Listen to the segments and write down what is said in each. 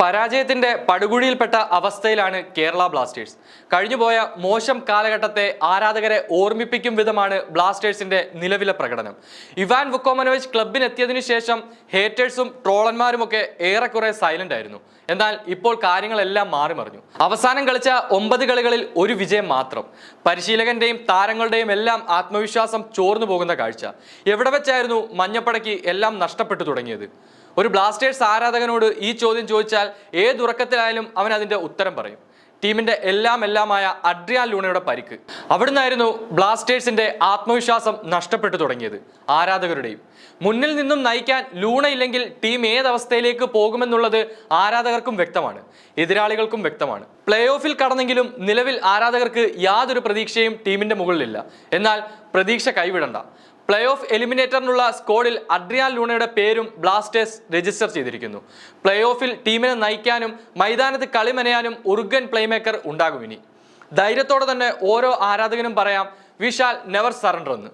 പരാജയത്തിന്റെ പടുകുഴിയിൽപ്പെട്ട അവസ്ഥയിലാണ് കേരള ബ്ലാസ്റ്റേഴ്സ്. കഴിഞ്ഞുപോയ മോശം കാലഘട്ടത്തെ ആരാധകരെ ഓർമ്മിപ്പിക്കും വിധമാണ് ബ്ലാസ്റ്റേഴ്സിന്റെ നിലവിലെ പ്രകടനം. ഇവാൻ വുക്കോമനോവിച്ച് ക്ലബിനെത്തിയതിനു ശേഷം ഹേറ്റേഴ്സും ട്രോളന്മാരുമൊക്കെ ഏറെക്കുറെ സൈലന്റ് ആയിരുന്നു. എന്നാൽ ഇപ്പോൾ കാര്യങ്ങളെല്ലാം മാറിമറിഞ്ഞു. അവസാനം കളിച്ച ഒമ്പത് കളികളിൽ ഒരു വിജയം മാത്രം. പരിശീലകന്റെയും താരങ്ങളുടെയും എല്ലാം ആത്മവിശ്വാസം ചോർന്നു പോകുന്ന കാഴ്ച. എവിടെ വെച്ചായിരുന്നു മഞ്ഞപ്പടയ്ക്ക് എല്ലാം നഷ്ടപ്പെട്ടു തുടങ്ങിയത്? ഒരു ബ്ലാസ്റ്റേഴ്സ് ആരാധകനോട് ഈ ചോദ്യം ചോദിച്ചാൽ ഏതുറക്കത്തിലായാലും അവൻ അതിന്റെ ഉത്തരം പറയും. ടീമിന്റെ എല്ലാം എല്ലാമായ അഡ്രിയാൻ ലൂണയുടെ പരിക്ക്. അവിടുന്നായിരുന്നു ബ്ലാസ്റ്റേഴ്സിന്റെ ആത്മവിശ്വാസം നഷ്ടപ്പെട്ടു തുടങ്ങിയത് ആരാധകരുടെയും. മുന്നിൽ നിന്നും നയിക്കാൻ ലൂണ ഇല്ലെങ്കിൽ ടീം ഏതവസ്ഥയിലേക്ക് പോകുമെന്നുള്ളത് ആരാധകർക്കും വ്യക്തമാണ്. എതിരാളികൾക്കും വ്യക്തമാണ്. പ്ലേ ഓഫിൽ കടന്നെങ്കിലും നിലവിൽ ആരാധകർക്ക് യാതൊരു പ്രതീക്ഷയും ടീമിന്റെ മുകളിലില്ല. എന്നാൽ പ്രതീക്ഷ കൈവിടണ്ട. പ്ലേ ഓഫ് എലിമിനേറ്ററിനുള്ള സ്കോഡിൽ അഡ്രിയാൻ ലൂണയുടെ പേരും ബ്ലാസ്റ്റേഴ്സ് രജിസ്റ്റർ ചെയ്തിരിക്കുന്നു. പ്ലേ ഓഫിൽ ടീമിനെ നയിക്കാനും മൈതാനത്ത് കളിമനയാനും ഉറുഗൻ പ്ലേമേക്കർ ഉണ്ടാകും ഇനി. ധൈര്യത്തോടെ തന്നെ ഓരോ ആരാധകനും പറയാം വിശാൽ നെവർ സറണ്ടർ എന്ന്.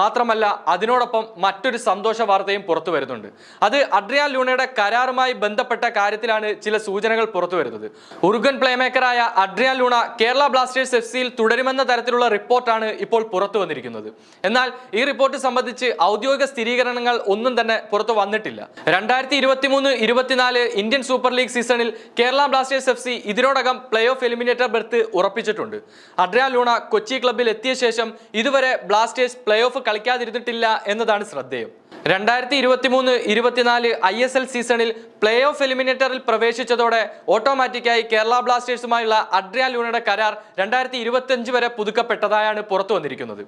മാത്രമല്ല അതിനോടൊപ്പം മറ്റൊരു സന്തോഷ വാർത്തയും പുറത്തു വരുന്നുണ്ട്. അത് അഡ്രിയാൻ ലൂണയുടെ കരാറുമായി ബന്ധപ്പെട്ട കാര്യത്തിലാണ് ചില സൂചനകൾ പുറത്തു വരുന്നത്. ഉറുഗൻ പ്ലേമേക്കറായ Adrian Luna Kerala Blasters F സിയിൽ തുടരുമെന്ന തരത്തിലുള്ള റിപ്പോർട്ടാണ് ഇപ്പോൾ പുറത്തു വന്നിരിക്കുന്നത്. എന്നാൽ ഈ റിപ്പോർട്ട് സംബന്ധിച്ച് ഔദ്യോഗിക സ്ഥിരീകരണങ്ങൾ ഒന്നും തന്നെ പുറത്തു വന്നിട്ടില്ല. രണ്ടായിരത്തി ഇരുപത്തി മൂന്ന് ഇരുപത്തിനാല് ഇന്ത്യൻ സൂപ്പർ ലീഗ് സീസണിൽ കേരള ബ്ലാസ്റ്റേഴ്സ് എഫ് സി ഇതിനോടകം പ്ലേ ഓഫ് എലിമിനേറ്റർ ബെർത്ത് ഉറപ്പിച്ചിട്ടുണ്ട്. അഡ്രിയാൻ ലൂണ കൊച്ചി ക്ലബിൽ എത്തിയ ശേഷം ഇതുവരെ ബ്ലാസ്റ്റേഴ്സ് പ്ലേ ഓഫ് കളിക്കാതിരുന്നിട്ടില്ല എന്നതാണ് ശ്രദ്ധേയം. രണ്ടായിരത്തി ഇരുപത്തി മൂന്ന് ഇരുപത്തിനാല് ഐ എസ് എൽ സീസണിൽ പ്ലേ ഓഫ് എലിമിനേറ്ററിൽ പ്രവേശിച്ചതോടെ ഓട്ടോമാറ്റിക്കായി കേരള ബ്ലാസ്റ്റേഴ്സുമായുള്ള അഡ്രിയാൻ ലൂണയുടെ കരാർ രണ്ടായിരത്തി ഇരുപത്തി വരെ പുതുക്കപ്പെട്ടതായാണ് പുറത്തു വന്നിരിക്കുന്നത്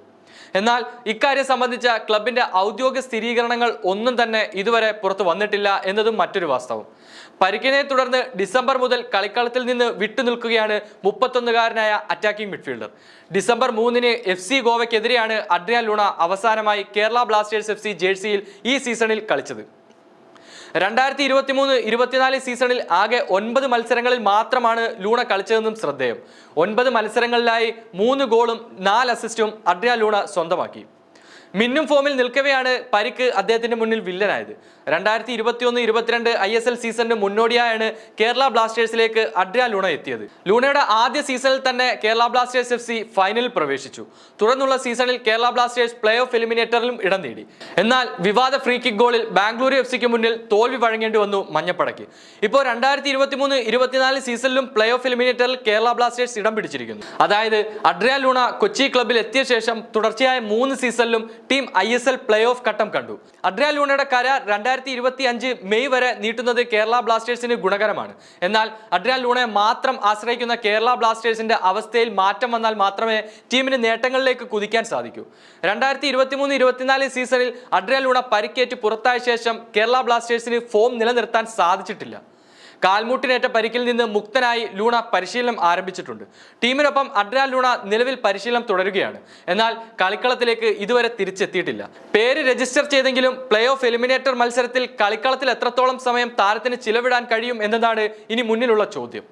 എന്നാൽ ഇക്കാര്യം സംബന്ധിച്ച ക്ലബിന്റെ ഔദ്യോഗിക സ്ഥിരീകരണങ്ങൾ ഒന്നും തന്നെ ഇതുവരെ പുറത്തു വന്നിട്ടില്ല എന്നതും മറ്റൊരു വാസ്തവം. പരിക്കിനെ തുടർന്ന് ഡിസംബർ മുതൽ കളിക്കളത്തിൽ നിന്ന് വിട്ടുനിൽക്കുകയാണ് മുപ്പത്തൊന്നുകാരനായ അറ്റാക്കിംഗ് മിഡ്ഫീൽഡർ ഡിസംബർ മൂന്നിന് എഫ് സി ഗോവയ്ക്കെതിരെയാണ് അഡ്രിയാൻ ലുണ അവസാനമായി കേരള ബ്ലാസ്റ്റേഴ്സ് എഫ് സി ജേഴ്സിയിൽ ഈ സീസണിൽ കളിച്ചത്. രണ്ടായിരത്തി ഇരുപത്തി മൂന്ന് ഇരുപത്തിനാല് സീസണിൽ ആകെ ഒൻപത് മത്സരങ്ങളിൽ മാത്രമാണ് ലൂണ കളിച്ചതെന്നും ശ്രദ്ധേയം. ഒൻപത് മത്സരങ്ങളിലായി മൂന്ന് ഗോളും നാല് അസിസ്റ്റും അഡ്രിയ ലൂണ സ്വന്തമാക്കി. മിന്നും ഫോമിൽ നിൽക്കവെയാണ് പരിക്ക് അദ്ദേഹത്തിന്റെ മുന്നിൽ വില്ലനായത്. രണ്ടായിരത്തി ഇരുപത്തി ഒന്ന് ഇരുപത്തിരണ്ട് ഐ എസ് എൽ സീസണിന് മുന്നോടിയായാണ് കേരള ബ്ലാസ്റ്റേഴ്സിലേക്ക് അഡ്രിയ ലൂണ എത്തിയത്. ലൂണയുടെ ആദ്യ സീസണിൽ തന്നെ കേരള ബ്ലാസ്റ്റേഴ്സ് എഫ് സി ഫൈനലിൽ പ്രവേശിച്ചു. തുടർന്നുള്ള സീസണിൽ കേരള ബ്ലാസ്റ്റേഴ്സ് പ്ലേ ഓഫ് എലിമിനേറ്ററിലും ഇടം നേടി. എന്നാൽ വിവാദ ഫ്രീ കിക്ക് ഗോളിൽ ബാംഗ്ലൂരു എഫ് സിക്ക് മുന്നിൽ തോൽവി വഴങ്ങേണ്ടി വന്നു മഞ്ഞപ്പടയ്ക്ക് ഇപ്പോൾ രണ്ടായിരത്തി ഇരുപത്തി മൂന്ന് ഇരുപത്തിനാല് സീസണിലും പ്ലേ ഓഫ് എലിമിനേറ്ററിൽ കേരള ബ്ലാസ്റ്റേഴ്സ് ഇടം പിടിച്ചിരിക്കുന്നു. അതായത് അഡ്രിയ ലൂണ കൊച്ചി ക്ലബിൽ എത്തിയ ശേഷം തുടർച്ചയായ മൂന്ന് സീസണിലും team I S L play off ഘട്ടം കണ്ടു. അഡ്രിയാൽ ലൂണയുടെ കരാർ രണ്ടായിരത്തി ഇരുപത്തി അഞ്ച് മെയ് വരെ നീട്ടുന്നത് കേരള ബ്ലാസ്റ്റേഴ്സിന് ഗുണകരമാണ്. എന്നാൽ അഡ്രിയാൽ ലൂണയെ മാത്രം ആശ്രയിക്കുന്ന കേരള ബ്ലാസ്റ്റേഴ്സിന്റെ അവസ്ഥയിൽ മാറ്റം വന്നാൽ മാത്രമേ ടീമിന് നേട്ടങ്ങളിലേക്ക് കുതിക്കാൻ സാധിക്കൂ. രണ്ടായിരത്തി ഇരുപത്തി മൂന്ന് ഇരുപത്തിനാല് സീസണിൽ അഡ്രിയാൽ ലൂണ പരിക്കേറ്റ് പുറത്തായ ശേഷം കേരള ബ്ലാസ്റ്റേഴ്സിന് ഫോം നിലനിർത്താൻ സാധിച്ചിട്ടില്ല. കാൽമുട്ടിനേറ്റ പരിക്കിൽ നിന്ന് മുക്തനായി ലൂണ പരിശീലനം ആരംഭിച്ചിട്ടുണ്ട്. ടീമിനൊപ്പം അഡ്രാ ലൂണ നിലവിൽ പരിശീലനം തുടരുകയാണ്. എന്നാൽ കളിക്കളത്തിലേക്ക് ഇതുവരെ തിരിച്ചെത്തിയിട്ടില്ല. പേര് രജിസ്റ്റർ ചെയ്തെങ്കിലും പ്ലേ ഓഫ് എലിമിനേറ്റർ മത്സരത്തിൽ കളിക്കളത്തിൽ എത്രത്തോളം സമയം താരത്തിന് ചിലവിടാൻ കഴിയും എന്നതാണ് ഇനി മുന്നിലുള്ള ചോദ്യം.